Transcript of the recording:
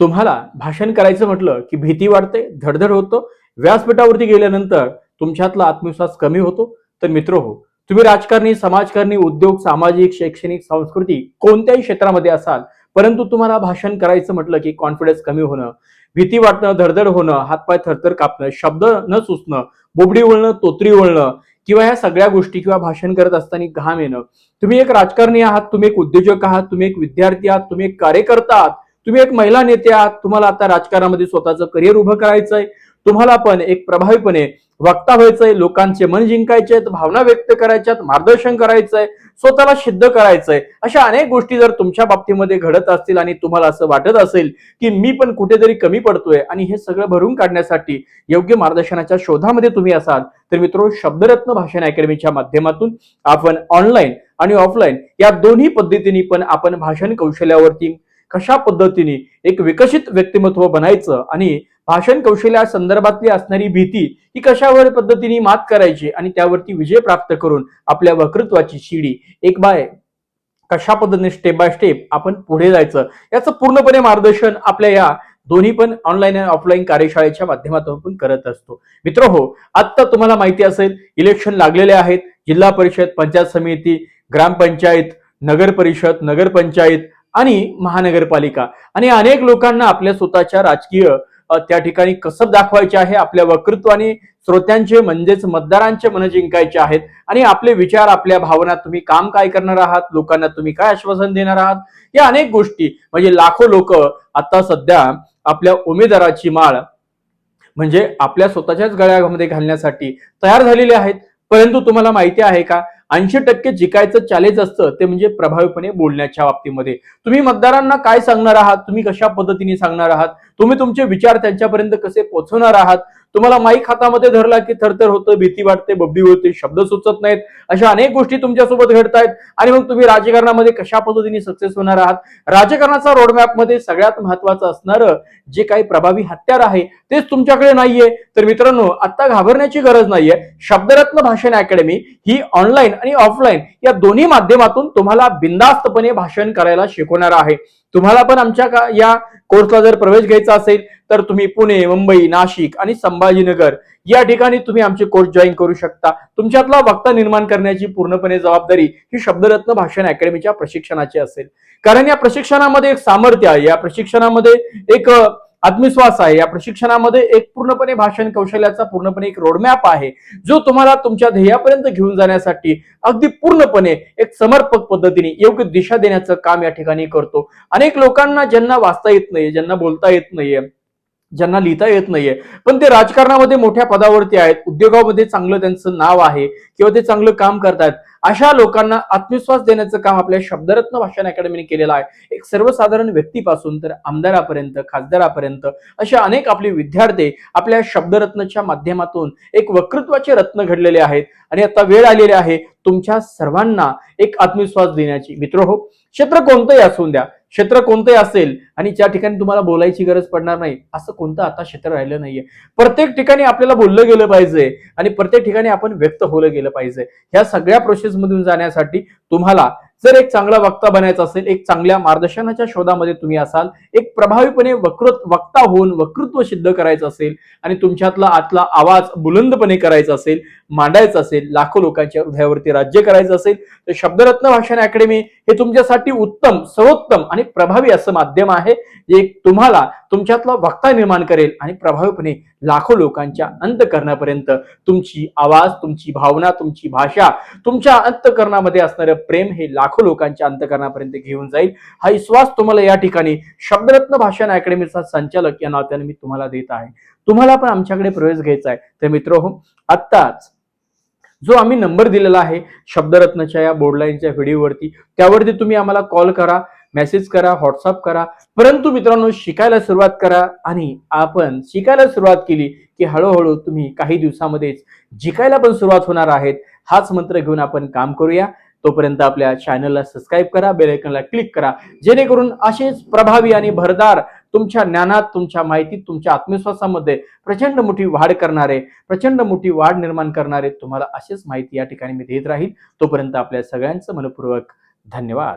तुम्हाला भाषण करायचं म्हटलं की भीती वाटते धडधड होतो. व्यासपीठावरती गेल्यानंतर तुमच्यातला आत्मविश्वास कमी होतो. तर मित्र हो तुम्ही राजकारणी समाजकारणी उद्योग सामाजिक शैक्षणिक सांस्कृतिक कोणत्याही क्षेत्रामध्ये असाल परंतु तुम्हाला भाषण करायचं म्हटलं की कॉन्फिडन्स कमी होणं भीती वाटणं धडधड होणं हातपाय थरथर कापणं शब्द न सुचणं बोबडी वळणं तोतरी वळणं किंवा ह्या सगळ्या गोष्टी किंवा भाषण करत असताना घाम येणं. तुम्ही एक राजकारणी आहात तुम्ही एक उद्योजक आहात तुम्ही एक विद्यार्थी आहात तुम्ही एक कार्यकर्ता आहात तुम्ही एक महिला नेते आहात तुम्हाला आता राजकारणामध्ये स्वतःचं करिअर उभं करायचंय तुम्हाला पण एक प्रभावीपणे वक्ता व्हायचंय लोकांचे मन जिंकायचे आहेत भावना व्यक्त करायच्यात मार्गदर्शन करायचंय स्वतःला सिद्ध करायचंय अशा अनेक गोष्टी जर तुमच्या बाबतीमध्ये घडत असतील आणि तुम्हाला असं वाटत असेल की मी पण कुठेतरी कमी पडतोय आणि हे सगळं भरून काढण्यासाठी योग्य मार्गदर्शनाच्या शोधामध्ये तुम्ही असाल तर मित्रो शब्दरत्न भाषण अकॅडमीच्या माध्यमातून आपण ऑनलाईन आणि ऑफलाईन या दोन्ही पद्धतीने पण आपण भाषण कौशल्यावरती कशा पद्धतीने एक विकसित व्यक्तिमत्व बनायचं आणि भाषण कौशल्या संदर्भातली असणारी भीती ही कशावर पद्धतीने मात करायची आणि त्यावरती विजय प्राप्त करून आपल्या वक्तृत्वाची शिडी एक बाय कशा पद्धतीने स्टेप बाय स्टेप आपण पुढे जायचं याचं पूर्णपणे मार्गदर्शन आपल्या या दोन्ही पण ऑनलाईन आणि ऑफलाईन कार्यशाळेच्या माध्यमातून आपण करत असतो. मित्र हो आत्ता तुम्हाला माहिती असेल इलेक्शन लागलेले आहेत. जिल्हा परिषद पंचायत समिती ग्रामपंचायत नगर परिषद नगरपंचायत आणि महानगरपालिका आणि अनेक लोकांना आपल्या स्वतःच्या राजकीय त्या ठिकाणी कसब दाखवायचे आहे आपल्या वक्तृत्वाने श्रोत्यांचे म्हणजेच मतदारांचे मन जिंकायचे आहेत. आणि आपले विचार आपल्या भावना तुम्ही काम काय करणार आहात लोकांना तुम्ही काय आश्वासन देणार आहात? या अनेक गोष्टी म्हणजे लाखो लोक आता सध्या आपल्या उमेदवाराची माळ म्हणजे आपल्या स्वतःच्याच गळ्यामध्ये घालण्यासाठी तयार झालेले आहेत. परंतु तुम्हाला माहिती आहे का? ऐंशी टक्के जिकायचं चॅलेंज असतं ते म्हणजे प्रभावीपणे बोलण्याच्या बाबतीमध्ये. तुम्ही मतदारांना काय सांगणार आहात? तुम्ही कशा पद्धतीने सांगणार आहात? तुम्ही तुमचे विचार त्यांच्यापर्यंत कसे पोहोचवणार आहात? तुम्हाला माईक हातामध्ये धरला की थरथर होतं भीती वाटते बबडी होते शब्द सुचत नाहीत. अशा अनेक गोष्टी तुमच्यासोबत घडतायत आणि मग तुम्ही राजकारणामध्ये कशा पद्धतीने सक्सेस होणार आहात? राजकारणाचा रोडमॅपमध्ये सगळ्यात महत्वाचं असणारं जे काही प्रभावी हत्यार आहे तेच तुमच्याकडे नाहीये. तर मित्रांनो आता घाबरण्याची गरज नाहीये. शब्दरत्न भाषण अकॅडमी ही ऑनलाईन आणि ऑफलाईन या दोन्ही माध्यमातून तुम्हाला बिंदास्तपणे भाषण करायला शिकवणार आहे. तुम्हाला पण आमच्या का- या कोर्सला जर प्रवेश घ्यायचा असेल तर तुम्ही पुणे मुंबई नाशिक आणि संभाजीनगर या ठिकाणी तुम्ही आमचे कोर्स जॉईन करू शकता. तुमच्यातला वक्ता निर्माण करण्याची पूर्णपणे जबाबदारी ही शब्दरत्न भाषण अकॅडमीच्या प्रशिक्षणाची असेल. कारण या प्रशिक्षणामध्ये एक सामर्थ्य आहे या प्रशिक्षणामध्ये एक आत्मविश्वास आहे या प्रशिक्षणामध्ये एक पूर्णपणे भाषण कौशल्याचा पूर्णपणे एक रोडमॅप आहे जो तुम्हाला तुमच्या ध्येयापर्यंत घेऊन जाण्यासाठी अगदी पूर्णपणे एक समर्पक पद्धतीने योग्य दिशा देण्याचं काम या ठिकाणी करतो. अनेक लोकांना ज्यांना वाचता येत नाही ज्यांना बोलता येत नाहीये ज्यांना लिहिता येत नाहीये. पण ते राजकारणामध्ये मोठ्या पदावरती आहेत. उद्योगामध्ये चांगलं त्यांचं नाव आहे किंवा ते चांगलं काम करतात. अशा लोकांना आत्मविश्वास देण्याचं काम आपल्या शब्दरत्न भाषण अकॅडमीने केलेलं आहे. एक सर्वसाधारण व्यक्तीपासून तर आमदारापर्यंत खासदारापर्यंत अशा अनेक आपले विद्यार्थी आपल्या शब्दरत्नच्या माध्यमातून एक वक्तृत्वाचे रत्न घडलेले आहेत. आणि आता वेळ आलेली आहे तुमच्या सर्वांना एक आत्मविश्वास देण्याची. मित्र हो क्षेत्र कोणतंही असून द्या क्षेत्र कोणतंही असेल आणि ज्या ठिकाणी तुम्हाला बोलायची गरज पडणार नाही असं कोणतं आता क्षेत्र राहिलं नाहीये. प्रत्येक ठिकाणी आपल्याला बोललं गेलं पाहिजे आणि प्रत्येक ठिकाणी आपण व्यक्त होलं गेलं पाहिजे. ह्या सगळ्या प्रोसेसमधून जाण्यासाठी तुम्हाला जर एक चांगला वक्ता बनायचा असेल एक चांगल्या मार्गदर्शनाच्या शोधामध्ये तुम्ही असाल एक प्रभावीपणे वकृत वक्ता होऊन वक्तृत्व सिद्ध करायचं असेल आणि तुमच्यातला आतला आवाज बुलंदपणे करायचा असेल मांडायचा असेल लाखो लोकांच्या हृदयावरती राज्य करायचं असेल तर शब्दरत्न भाषण अकॅडमी हे तुमच्यासाठी उत्तम सर्वोत्तम आणि प्रभावी असं माध्यम आहे जे तुम्हाला तुमच्यातला वक्ता निर्माण करेल आणि प्रभावीपणे लाखो लोकांच्या अंतकरणापर्यंत तुमची आवाज तुमची भावना तुमची भाषा तुमच्या अंतकरणामध्ये असणारं प्रेम हे लाखो लोकांच्या अंतकरणापर्यंत घेऊन जाईल. हा विश्वास तुम्हाला या ठिकाणी शब्दरत्न भाषण अकॅडमीचा संचालक या नात्याने मी तुम्हाला देत आहे. तुम्हाला पण आमच्याकडे प्रवेश घ्यायचा आहे. तर मित्र हो आत्ताच जो आम्ही नंबर दिलेला आहे शब्दरत्नच्या या बोर्डलाईनच्या व्हिडिओवरती त्यावरती तुम्ही आम्हाला कॉल करा मेसेज करा व्हॉट्सअप करा. परंतु मित्रांनो शिकायला सुरुवात करा आणि आपण शिकायला सुरुवात केली की हळूहळू तुम्ही काही दिवसामध्येच जिकायला पण सुरुवात होणार आहेत. हाच मंत्र घेऊन आपण काम करूया. तोपर्यंत आपल्या चॅनलला सबस्क्राईब करा बेलायकनला क्लिक करा. जेणेकरून असेच प्रभावी आणि भरदार तुमच्या ज्ञानात तुमच्या माहितीत तुमच्या आत्मविश्वासामध्ये प्रचंड मोठी वाढ करणारे प्रचंड मोठी वाढ निर्माण करणारे तुम्हाला अशीच माहिती या ठिकाणी मी देत राहील. तोपर्यंत आपल्या सगळ्यांचं मनपूर्वक धन्यवाद.